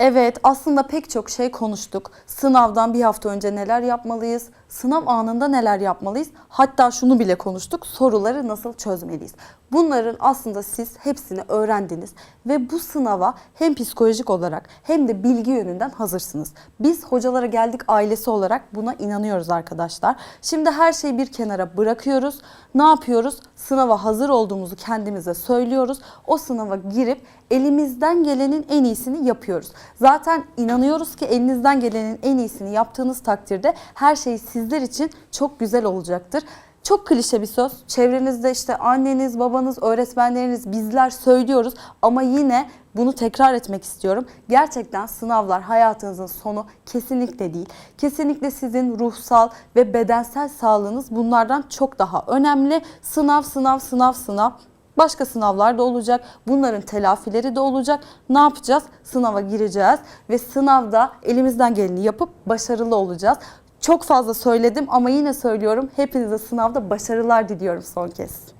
Evet, aslında pek çok şey konuştuk. Sınavdan bir hafta önce neler yapmalıyız? Sınav anında neler yapmalıyız? Hatta şunu bile konuştuk. Soruları nasıl çözmeliyiz? Bunların aslında siz hepsini öğrendiniz ve bu sınava hem psikolojik olarak hem de bilgi yönünden hazırsınız. Biz hocalara geldik ailesi olarak buna inanıyoruz arkadaşlar. Şimdi her şeyi bir kenara bırakıyoruz. Ne yapıyoruz? Sınava hazır olduğumuzu kendimize söylüyoruz. O sınava girip elimizden gelenin en iyisini yapıyoruz. Zaten inanıyoruz ki elinizden gelenin en iyisini yaptığınız takdirde her şey sizler için çok güzel olacaktır. Çok klişe bir söz. Çevrenizde işte anneniz, babanız, öğretmenleriniz bizler söylüyoruz ama yine bunu tekrar etmek istiyorum. Gerçekten sınavlar hayatınızın sonu kesinlikle değil. Kesinlikle sizin ruhsal ve bedensel sağlığınız bunlardan çok daha önemli. Sınav, sınav, sınav, sınav. Başka sınavlar da olacak. Bunların telafileri de olacak. Ne yapacağız? Sınava gireceğiz ve sınavda elimizden geleni yapıp başarılı olacağız. Çok fazla söyledim ama yine söylüyorum. Hepinize sınavda başarılar diliyorum son kez.